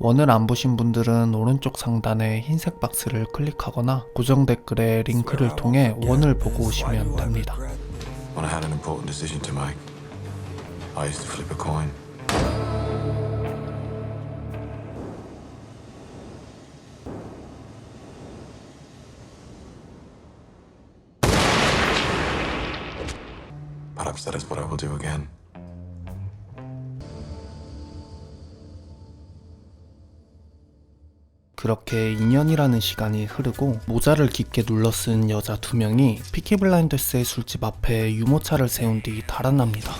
원을 안 보신 분들은 오른쪽 상단의 흰색 박스를 클릭하거나 고정 댓글에 링크를 통해 원을 보고 오시면 됩니다. When I had an important decision to make, I used to flip a coin. Perhaps that is what I will do again. 그렇게 2년이라는 시간이 흐르고 모자를 깊게 눌러 쓴 여자 두 명이 피키 블라인더스의 술집 앞에 유모차를 세운 뒤 달아납니다.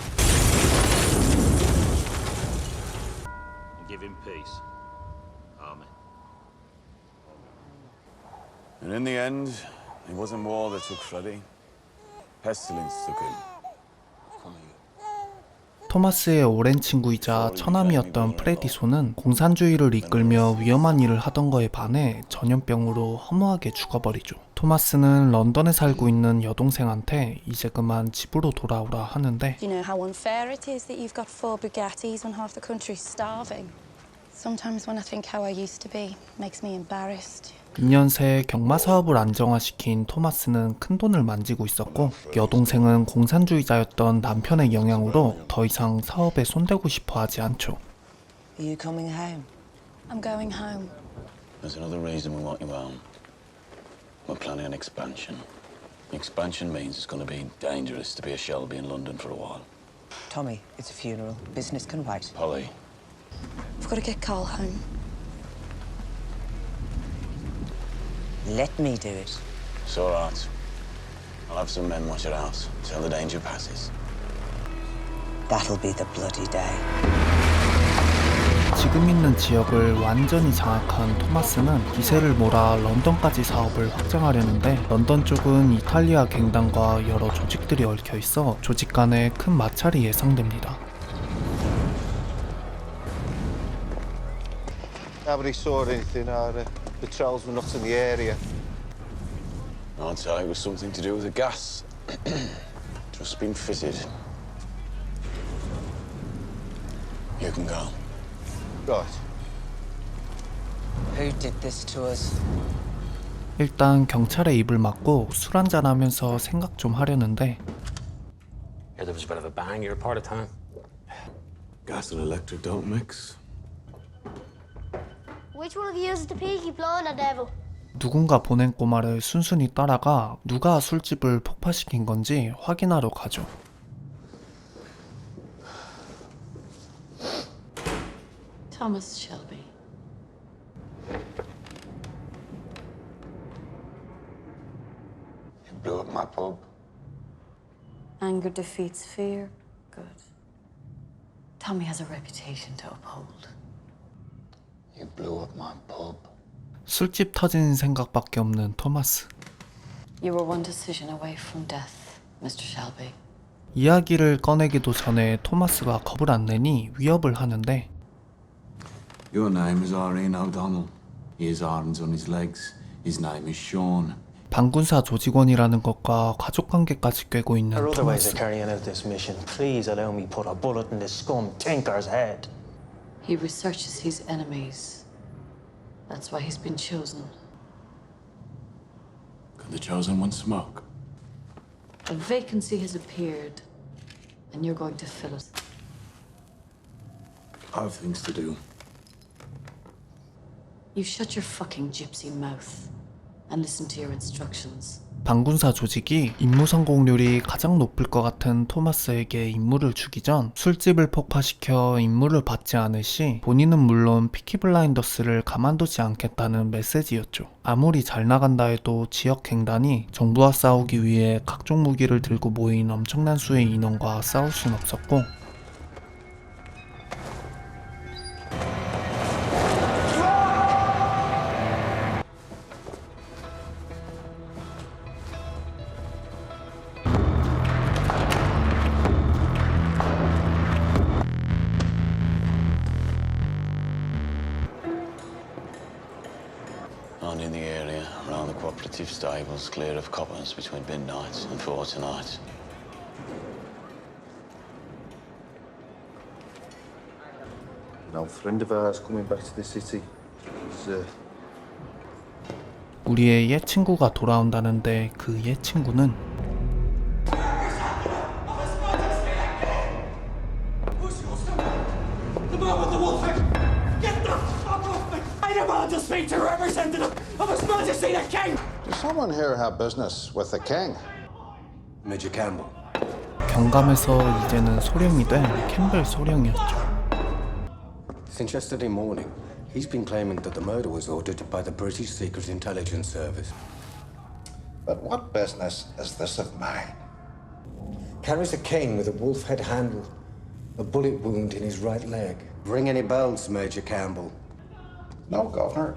토마스의 오랜 친구이자 처남이었던 프레디소는 공산주의를 이끌며 위험한 일을 하던 거에 반해 전염병으로 허무하게 죽어버리죠. 토마스는 런던에 살고 있는 여동생한테 이제 그만 집으로 돌아오라 하는데. 2년 새 경마 사업을 안정화시킨 토마스는 큰 돈을 만지고 있었고 여동생은 공산주의자였던 남편의 영향으로 더 이상 사업에 손대고 싶어 하지 않죠. Are you coming home? I'm going home. There's another reason we want you home. We're planning an expansion. Expansion means it's going to be dangerous to be a Shelby in London for a while. Tommy, it's a funeral. Business can wait. Polly, I've got to get Carl home. Let me do it. it's all right. I'll have some men watch your house till the danger passes. That'll be the bloody day. 지금 있는 지역을 완전히 장악한 토마스는 기세를 몰아 런던까지 사업을 확장하려는데 런던 쪽은 이탈리아 갱단과 여러 조직들이 얽혀 있어 조직 간의 큰 마찰이 예상됩니다. Nobody saw anything. Our uh, patrols were not in the area. I'd say it was something to do with the gas. Just been fitted. You can go. Right. Who did this to us? 일단 경찰의 입을 막고 술 한잔 하면서 생각 좀 하려는데 Yeah, there was a bit of a bang your part of town. Gas and electric don't mix. Which one of you is the peaky blind devil? 누군가 보낸 꼬마를 순순히 따라가 누가 술집을 폭파시킨 건지 확인하러 가죠. Thomas Shelby. You blew up my pub. Anger defeats fear. Good. Tommy has a reputation to uphold. You blew up my pub. 술집 터진 생각밖에 없는 토마스. You were one decision away from death, Mr. Shelby. 이야기를 꺼내기도 전에 토마스가 겁을 안 내니 위협을 하는데 Your name is Irene O'Donnell. He has irons on his legs. His name is Sean. 반군사 조직원이라는 것과 가족 관계까지 꿰고 있는 There are other ways 토마스. of carrying out this mission. Please allow me put a bullet in this scum tinker's head. He researches his enemies. That's why he's been chosen. Could the chosen one smoke? A vacancy has appeared, and you're going to fill it. I have things to do. You shut your fucking gypsy mouth and listen to your instructions. 반군사 조직이 임무 성공률이 가장 높을 것 같은 토마스에게 임무를 주기 전 술집을 폭파시켜 임무를 받지 않을 시 본인은 물론 피키 블라인더스를 가만두지 않겠다는 메시지였죠. 아무리 잘 나간다 해도 지역 갱단이 정부와 싸우기 위해 각종 무기를 들고 모인 엄청난 수의 인원과 싸울 순 없었고 clear of coppers between midnight and four tonight. An old friend of ours coming back to the city. He's, uh, 우리의 옛 친구가 돌아온다는데 그 옛 친구는 Does someone here have business with the king? Major Campbell. 경감에서 이제는 소령이 된 캠벨 소령이었죠. Since yesterday morning, he's been claiming that the murder was ordered by the British Secret Intelligence Service. But what business is this of mine? Carries a cane with a wolf head handle, a bullet wound in his right leg. Ring any bells, Major Campbell? No, Governor.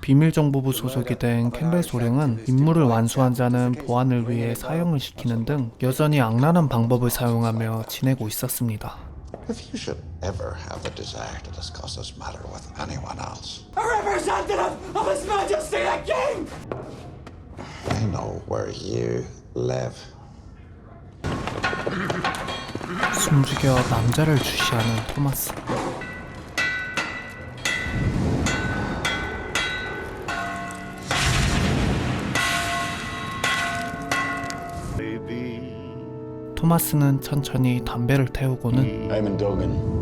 비밀정보부 소속이 된 캠벨 소령은 임무를 완수한 자는 보안을 위해 사형을 시키는 등 여전히 악랄한 방법을 사용하며 지내고 있었습니다. If you should ever have a desire to discuss this matter with anyone else, I know where you live. 숨죽여 남자를 주시하는 토마스. 토마스는 천천히 담배를 태우고는 Eamon Duggan.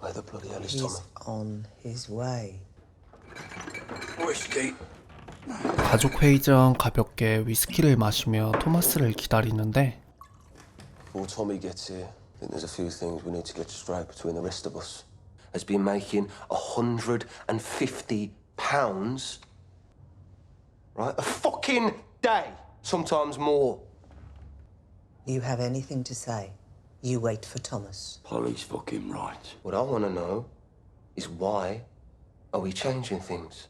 Where the bloody hell is He's Tommy? on his way. Whiskey. 가족 회의 전 가볍게 위스키를 마시며 토마스를 기다리는데 Before Tommy gets here, I think there's a few things we need to get straight between the rest of us. Has been making a hundred and fifty pounds, right? A fucking day, sometimes more. You have anything to say? You wait for Thomas. Polly's fucking right. What I want to know is why are we changing things?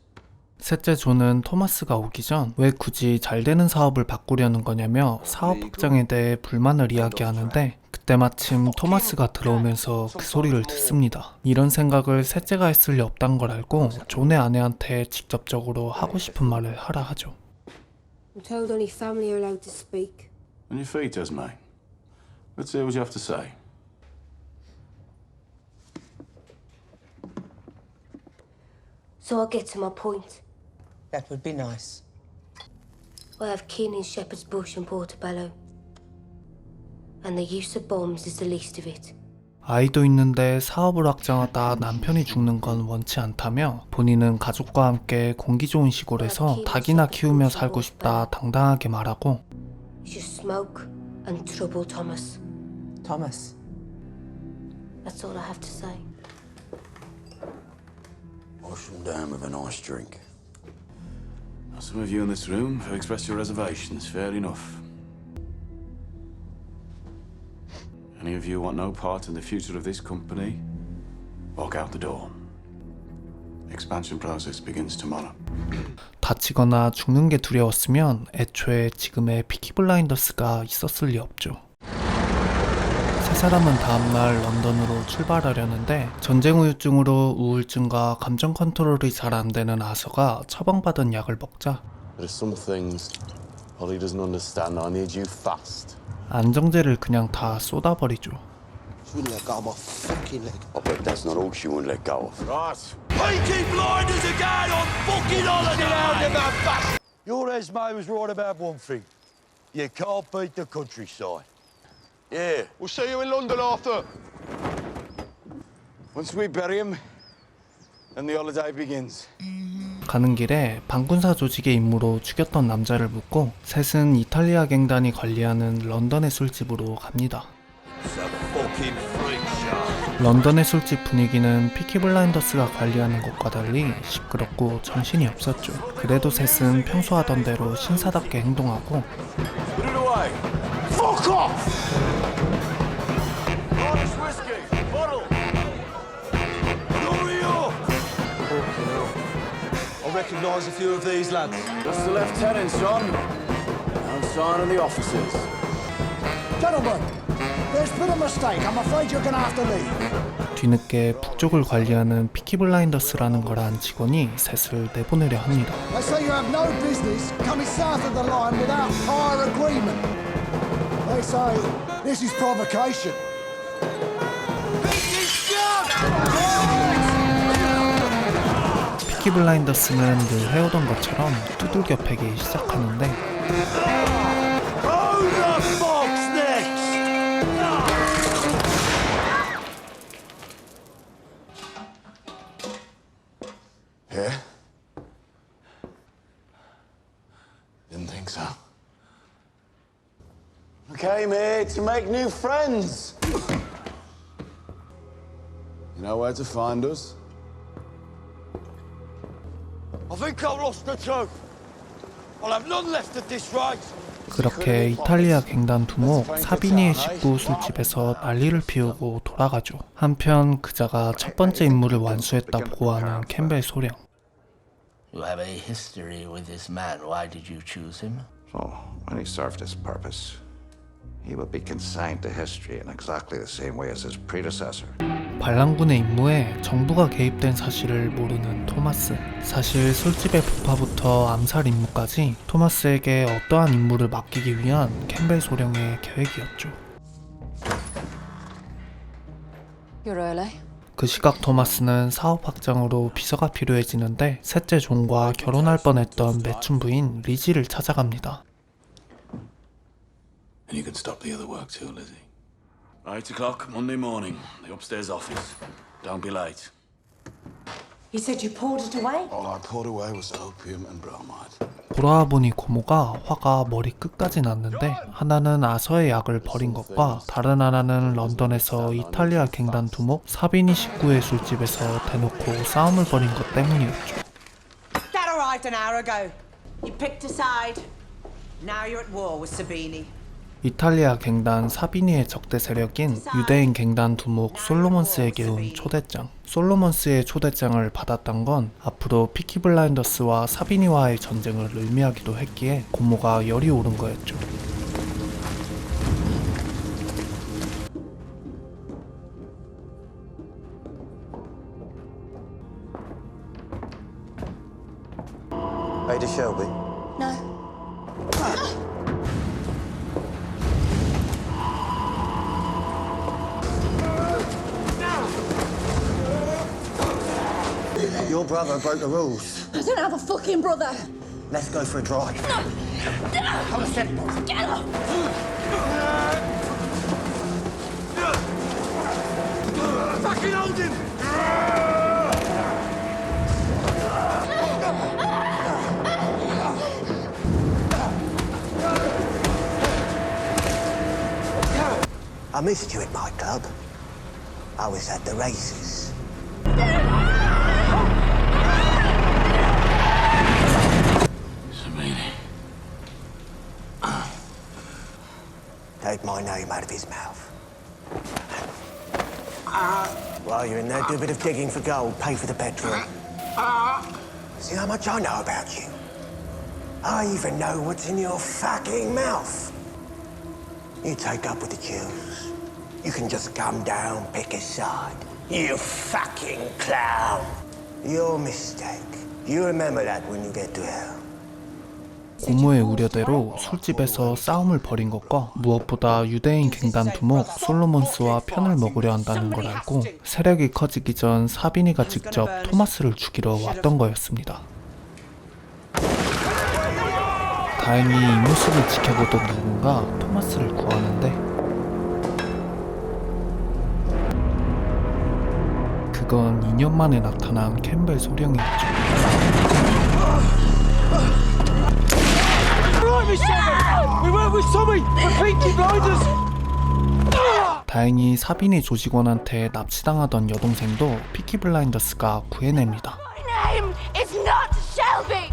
셋째 조는 토마스가 오기 전 왜 굳이 잘 되는 사업을 바꾸려는 거냐며 사업 확장에 대해 불만을 이야기하는데 그때 마침 토마스가 들어오면서 그 소리를 듣습니다. 이런 생각을 셋째가 했을 리 없단 걸 알고 존의 아내한테 직접적으로 하고 싶은 말을 하라 하죠. I'm told only family are allowed to speak. On your feet, Esme. Let's hear what you have to say. So I'll get to my point. That would be nice. I have kin in Shepherd's Bush and Portobello. And the use of bombs is the least of it. 아이도 있는데 사업을 확장하다 남편이 죽는 건 원치 않다며 본인은 가족과 함께 공기 좋은 시골에서 닭이나 키우며 살고 싶다 당당하게 말하고 It's just smoke and trouble, Thomas. Thomas. That's all I have to say. Wash them down with a nice drink. Now, some of you in this room have expressed your reservations. Fair enough. Any of you want no part in the future of this company? Walk out the door. Expansion process begins tomorrow. 다치거나 죽는 게 두려웠으면 애초에 지금의 피키 블라인더스가 있었을 리 없죠. 세 사람은 다음날 런던으로 출발하려는데 전쟁 후유증으로 우울증과 감정 컨트롤이 잘 안 되는 아서가 처방받은 약을 먹자 There's some things Polly doesn't understand. I need you fast. 안정제를 그냥 다 쏟아버리죠. She wouldn't let go of my fucking leg. I bet that's not all she won't let go of. Right. Peaky blinders again on fucking holiday! Your Esme was right about one thing. You can't beat the countryside. Yeah. We'll see you in London after. Once we bury him, then the holiday begins. 가는 길에 반군사 조직의 임무로 죽였던 남자를 묻고 셋은 이탈리아 갱단이 관리하는 런던의 술집으로 갑니다. 런던의 술집 분위기는 피키 블라인더스가 관리하는 것과 달리 시끄럽고 정신이 없었죠. 그래도 셋은 평소 하던 대로 신사답게 행동하고 recognise a few of these lads. That's the lieutenant, son. No sign of the officers. Gentlemen, there's been a mistake. I'm afraid you're going to have to leave. 뒤늦게 북쪽을 관리하는 피키 블라인더스라는 걸 안 직원이 셋을 내보내려 합니다. They say you have no business coming south of the line without prior agreement. They say this is provocation. 피키 블라인더스는 늘 해오던 것처럼 두들겨 패기 시작하는데 Who the fuck's next? Yeah? Didn't think so. We came here to make new friends. You know where to find us? 그렇게 이탈리아 갱단 두목 사비니의 식구 술집에서 난리를 피우고 돌아가죠. 한편 그자가 첫 번째 임무를 완수했다 보고하는 캠벨 소령. You have a history with this man. Why did you choose him? So, when he served his purpose, he would be consigned to history in exactly the same way as his predecessor. 반란군의 임무에 정부가 개입된 사실을 모르는 토마스. 사실 술집의 폭파부터 암살 임무까지 토마스에게 어떠한 임무를 맡기기 위한 캠벨 소령의 계획이었죠. 그 시각 토마스는 사업 확장으로 비서가 필요해지는데 셋째 존과 결혼할 뻔했던 매춘 부인 리지를 찾아갑니다. And you can stop the other work too, Lizzie. Eight o'clock Monday morning, the upstairs office. Don't be late. You said you poured it away? All I poured away was opium and bromide. 돌아와 보니 고모가 화가 머리 끝까지 났는데 하나는 아서의 약을 버린 것과 다른 하나는 런던에서 이탈리아 갱단 두목 사비니 식구의 술집에서 대놓고 싸움을 벌인 것 때문이었죠. That arrived an hour ago. You picked a side. Now you're at war with Sabini. 이탈리아 갱단 사비니의 적대 세력인 유대인 갱단 두목 솔로몬스에게 온 초대장. 솔로몬스의 초대장을 받았던 건 앞으로 피키 블라인더스와 사비니와의 전쟁을 의미하기도 했기에 고모가 열이 오른 거였죠. The rules. I don't have a fucking brother. Let's go for a drive. No! Hold a second. Get up. Fucking hold him! I missed you at my club. I was at the races. Samini. Take my name out of his mouth. While you're in there, do a bit of digging for gold, pay for the petrol. See how much I know about you? I even know what's in your fucking mouth. You take up with the Jews. You can just come down, pick a side. You fucking clown. Your mistake. You remember that when you get to hell. 고모의 우려대로 술집에서 싸움을 벌인 것과 무엇보다 유대인 갱단 두목 솔로몬스와 편을 먹으려 한다는 걸 알고 세력이 커지기 전 사비니가 직접 토마스를 죽이러 왔던 거였습니다. 다행히 이 모습을 지켜보던 누군가 토마스를 구하는데 그건 2년 만에 나타난 캠벨 소령이었죠. We were with Tommy! The Pinky Blinders! 다행히 사비니 조직원한테 납치당하던 여동생도 피키 블라인더스가 구해냅니다. name is not Shelby.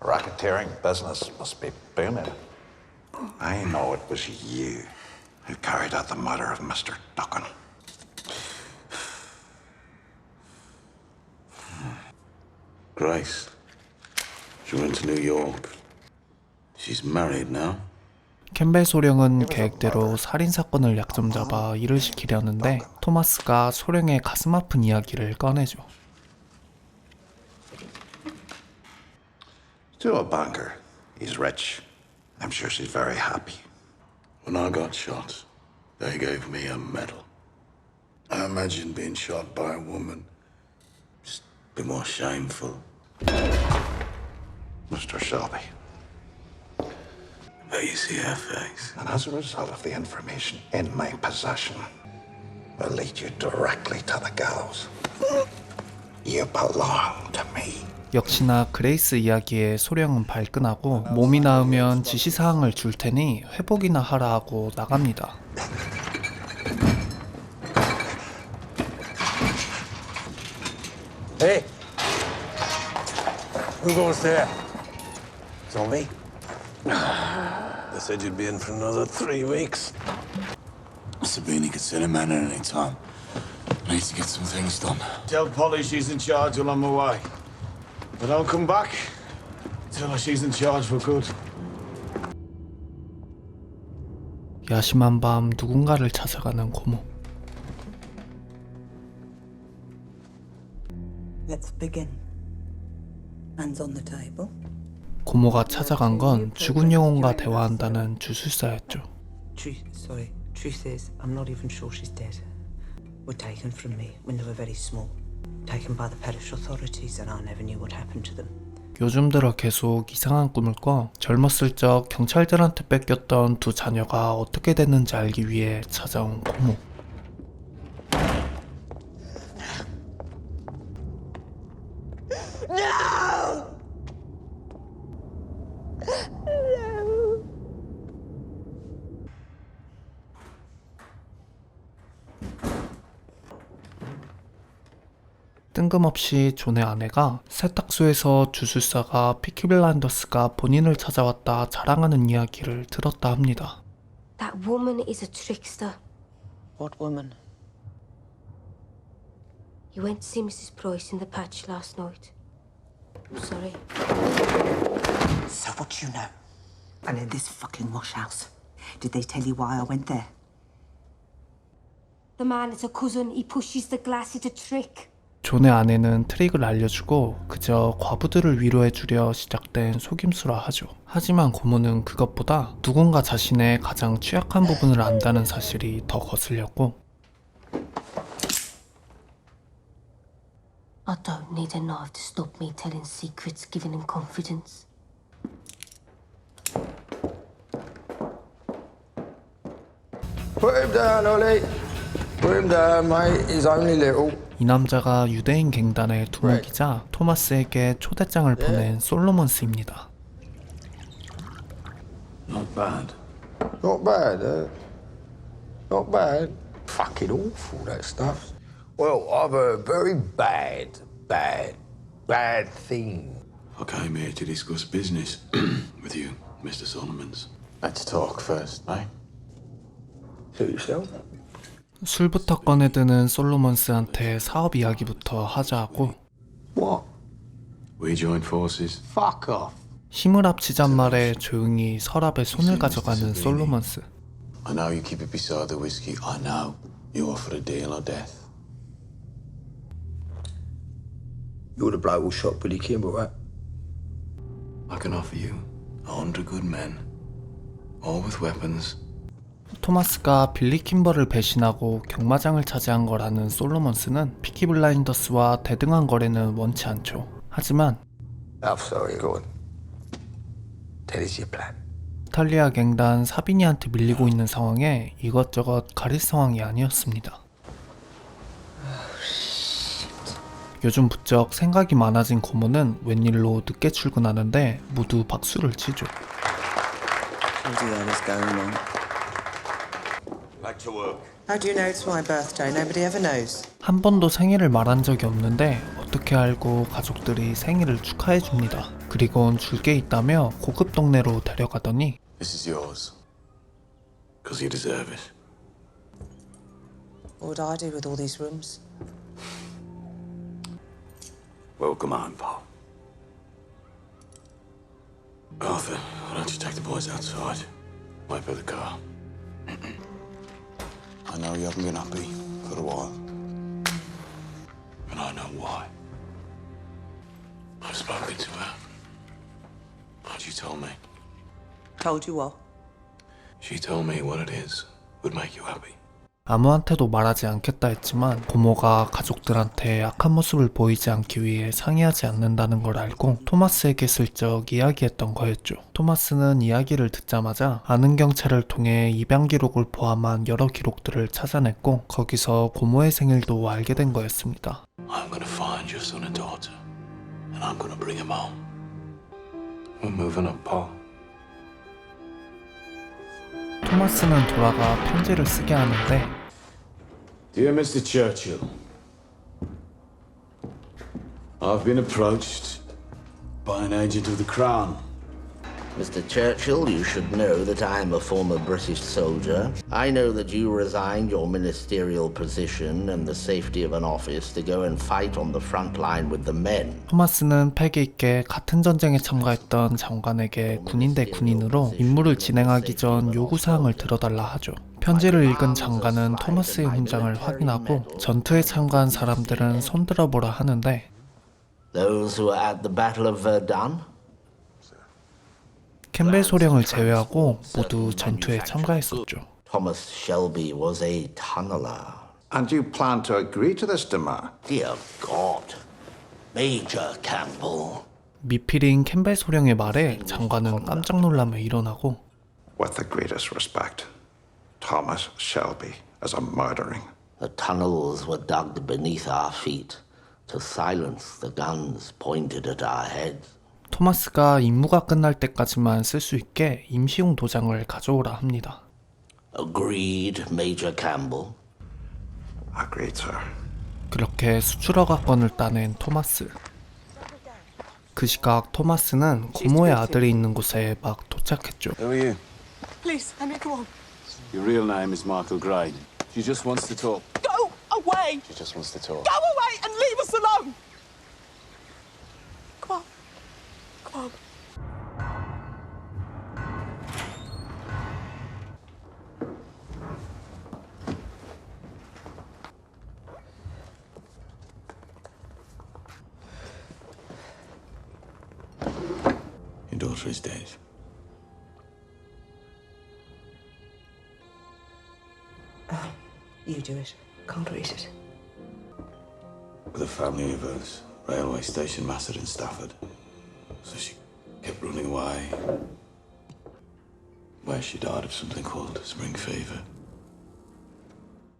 Racketeering business must be booming. I know it was you who carried out the murder of Mr. Duncan. Grace. She went to New York. She's married now. 캠벨 소령은 계획대로 살인 사건을 약점 잡아 일을 시키려는데 토마스가 소령의 가슴 아픈 이야기를 꺼내죠. To a banker. He's rich. I'm sure she's very happy. When I got shot, they gave me a medal. I imagine being shot by a woman just bit more shameful. Mr. Shelby. But you see her face. And as a result of the information in my possession, will lead you directly to the gallows. You belong to me. 역시나 그레이스 이야기에 소령은 발끈하고 몸이 나으면 지시사항을 줄 테니 회복이나 하라 하고 나갑니다. Hey! Who goes there? Zombie? They said you'd be in for another three weeks. Sabini could send a man at any time. I need to get some things done. Tell Polly she's in charge while I'm away. But don't come back. Tell her she's in charge for good. 야심한 밤 누군가를 찾아가는 고모. Let's begin. Hands on the table. 고모가 찾아간 건 죽은 영혼과 대화한다는 주술사였죠. Truth, sorry. Truth is, I'm not even sure she's dead. Were taken from me when they were very small. Taken by the parish authorities, and I never knew what happened to them. 요즘 들어 계속 이상한 꿈을 꿔 젊었을 적 경찰들한테 뺏겼던 두 자녀가 어떻게 됐는지 알기 위해 찾아온 고모. 뜬금없이 존의 아내가 세탁소에서 주술사가 피키 블라인더스가 본인을 찾아왔다 자랑하는 이야기를 들었다 합니다. That woman is a trickster. What woman? You went to see Mrs. Price in the patch last night. I'm sorry. So what do you know? And in this fucking wash house. Did they tell you why I went there? The man is a cousin. He pushes the glass. It's a trick. 존의 아내는 트릭을 알려주고 그저 과부들을 위로해주려 시작된 속임수라 하죠. 하지만 고모는 그것보다 누군가 자신의 가장 취약한 부분을 안다는 사실이 더 거슬렸고 I don't need a knife to stop me telling secrets, giving him confidence. Put him down, Ollie. Put him down, mate. He's only little. 이 남자가 유대인 갱단의 두목이자 토마스에게 초대장을 보낸 솔로몬스입니다. Not bad. Not bad, uh, Not bad. Fucking awful, that stuff. Well, I've heard very bad, bad, bad thing. I came here to discuss business with you, Mr. Solomons. Let's talk first, mate. Suit yourself. 술부터 꺼내드는 솔로몬스한테 사업 이야기부터 하자고 What? We joined forces. Fuck off. 힘을 합치잔 말에 조용히 서랍에 손을 가져가는 솔로몬스. I know you keep it beside the whiskey. I know you offered a deal or death. You're the bloke who shot Billy Kimball, right? I can offer you a hundred good men, all with weapons. 토마스가 빌리 킴버를 배신하고 경마장을 차지한 거라는 솔로몬스는 피키 블라인더스와 대등한 거래는 원치 않죠. 하지만. 이탈리아 갱단 사비니한테 밀리고 있는 상황에 이것저것 가릴 상황이 아니었습니다. 요즘 부쩍 생각이 많아진 고모는 웬일로 늦게 출근하는데 모두 박수를 치죠. What the hell is going on? Back to work. How do you know it's my birthday? Nobody ever knows. 한 번도 생일을 말한 적이 없는데 어떻게 알고 가족들이 생일을 축하해 줍니다. 그리곤 줄 게 있다며 고급 동네로 데려가더니 This is yours. Because you deserve it. What would I do with all these rooms? Well, come on, Paul. Arthur, why don't you take the boys outside? Wait by the car. I know you haven't been happy for a while. And I know why. I've spoken to her. What you told me. Told you what? She told me what it is would make you happy. 아무한테도 말하지 않겠다 했지만 고모가 가족들한테 악한 모습을 보이지 않기 위해 상의하지 않는다는 걸 알고 토마스에게 슬쩍 이야기했던 거였죠. 토마스는 이야기를 듣자마자 아는 경찰을 통해 입양 기록을 포함한 여러 기록들을 찾아냈고 거기서 고모의 생일도 알게 된 거였습니다. I'm gonna find your son and daughter, and I'm gonna bring him home. We're moving up, Paul. 토마스는 돌아가 편지를 쓰게 하는데 Dear Mr. Churchill, I've been approached by an agent of the Crown. Mr. Churchill, you should know that I am a former British soldier. I know that you resigned your ministerial position and the safety of an office to go and fight on the front line with the men. 토마스는 패기 있게 같은 전쟁에 참가했던 장관에게 군인 대 군인으로 임무를 진행하기 전 요구사항을 들어달라 하죠. 편지를 읽은 장관은 토마스의 훈장을 확인하고 전투에 참가한 사람들은 손들어 보라 하는데 Battle of Verdun? 캠벨 소령을 제외하고 모두 전투에 참가했었죠. Thomas Shelby was a tunneler. And you plan to agree to this demand? Dear God. Major Campbell. 미필인 캠벨 소령의 말에 장관은 깜짝 놀라며 일어나고 With the greatest respect, Thomas Shelby is a murdering. The tunnels were dug beneath our feet to silence the guns pointed at our heads. 토마스가 임무가 끝날 때까지만 쓸 수 있게 임시용 도장을 가져오라 합니다. Agreed, Major Campbell. Agreed, sir. 그렇게 수출 허가권을 따낸 토마스. 그 시각 토마스는 고모의 아들이 있는 곳에 막 도착했죠. Who are you? Please, Henry, come on. Your real name is Michael Gray. She just wants to talk. Go away! She just wants to talk. Go away and leave us alone! Come on. Come on. Your daughter is dead. You do it. Can't read it. With a family of hers, railway station massacre in Stafford. So she kept running away. Where she died of something called spring fever.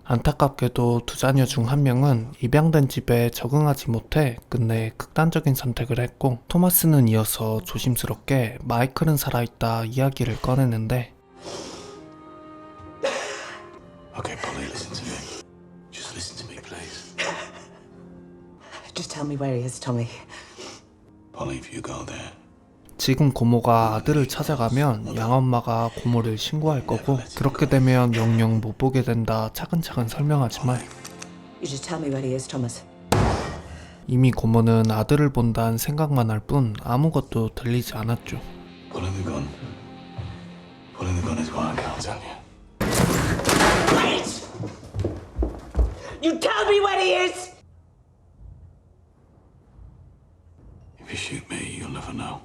안타깝게도 두 자녀 중 한 명은 입양된 집에 적응하지 못해 끝내 극단적인 선택을 했고 토마스는 이어서 조심스럽게 마이클은 살아있다 이야기를 꺼내는데 Okay, Polly, listen to me. Just listen to me, please. Just tell me where he is, Tommy. Polly, if you go there, 지금 고모가 아들을 찾아가면 양엄마가 고모를 신고할 거고 그렇게 되면 영영 못 보게 된다 차근차근 설명하지만 You just tell me where he is, Thomas. 이미 고모는 아들을 본다는 생각만 할 뿐 아무것도 들리지 않았죠. pulling the gun. Pulling the gun is what I can't tell you. You tell me where he is! If you shoot me, you'll never know.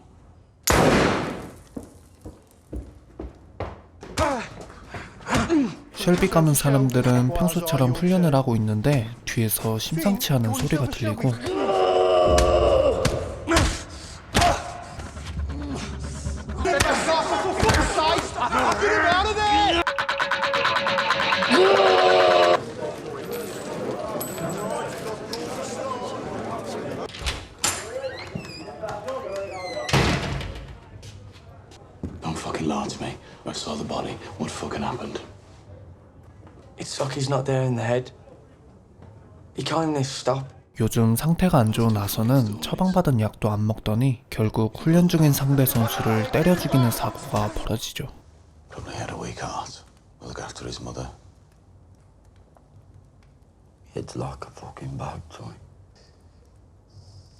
쉘비 가문 사람들은 평소처럼 훈련을 하고 있는데 뒤에서 심상치 않은 소리가 들리고 he's not there in the head. He can't stop. 요즘 상태가 안 좋은 아서는 처방받은 약도 안 먹더니 결국 훈련 중인 상대 선수를 때려 죽이는 사고가 벌어지죠. Probably had a weak heart. Will look after his mother. It's like a fucking bag, Joy.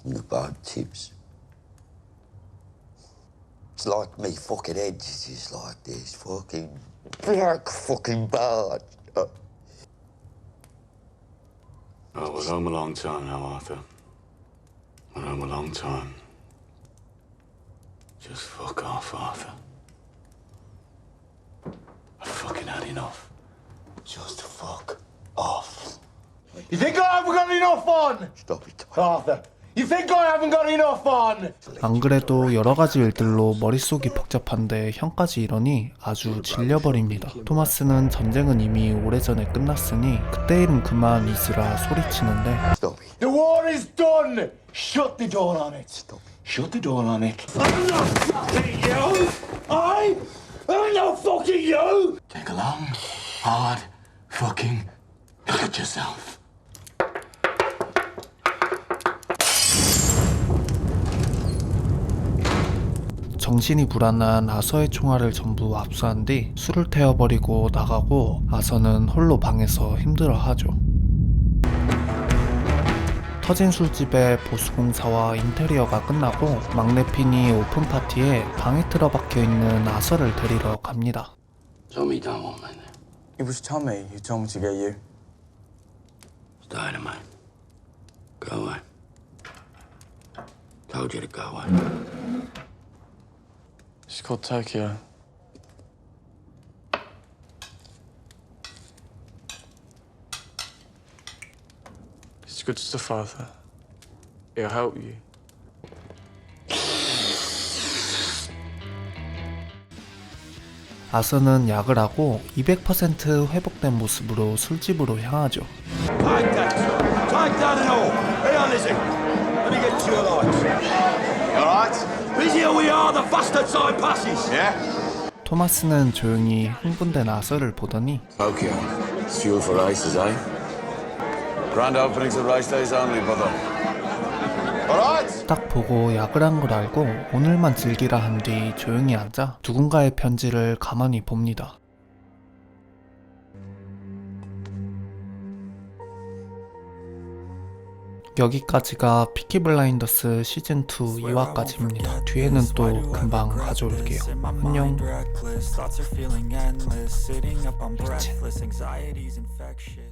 And the bag tips. It's like me fucking head is just like this. Fucking black fucking bad. I was home a long time now, Arthur. Been home a long time. Just fuck off, Arthur. I've fucking had enough. Just fuck off. You think I haven't got enough fun? Stop it. Arthur, you think I haven't got enough fun? 안 그래도 여러 가지 일들로 머릿속이 복잡한데 형까지 이러니 아주 질려버립니다. 토마스는 전쟁은 이미 오래전에 끝났으니 그때 일은 그만 있으라 소리치는데 The war is done. Shut the door on it. Shut the door on it. I'm not fucking you. I. I'm not fucking you. Take a long, hard, fucking look at yourself. 정신이 불안한 아서의 총알을 전부 압수한 뒤 술을 태워버리고 나가고 아서는 홀로 방에서 힘들어하죠. 터진 술집의 보수공사와 인테리어가 끝나고 막내 핀이 오픈 파티에 방에 틀어박혀 있는 아서를 데리러 갑니다. Tommy don't want me. It was Tommy who told me to get you. It's dynamite. Go away. Told you to go away. Good stuff, Arthur. It'll help you. 아서는 약을 하고 200% 회복된 모습으로 술집으로 향하죠. Take that. And all. Hey, on, Lizzie. Let me get to your lights. All right. Busier we are, the faster time passes. Yeah. 토마스는 조용히 흥분된 아서를 보더니 Tokyo. It's fuel for races, eh? Grand openings of race days only, brother. All right. 딱 보고 약을 한 걸 알고 오늘만 즐기라 한 뒤 조용히 앉아 누군가의 편지를 가만히 봅니다. 여기까지가 피키 블라인더스 시즌 2 2화까지입니다. 뒤에는 또 금방 가져올게요. 안녕. Are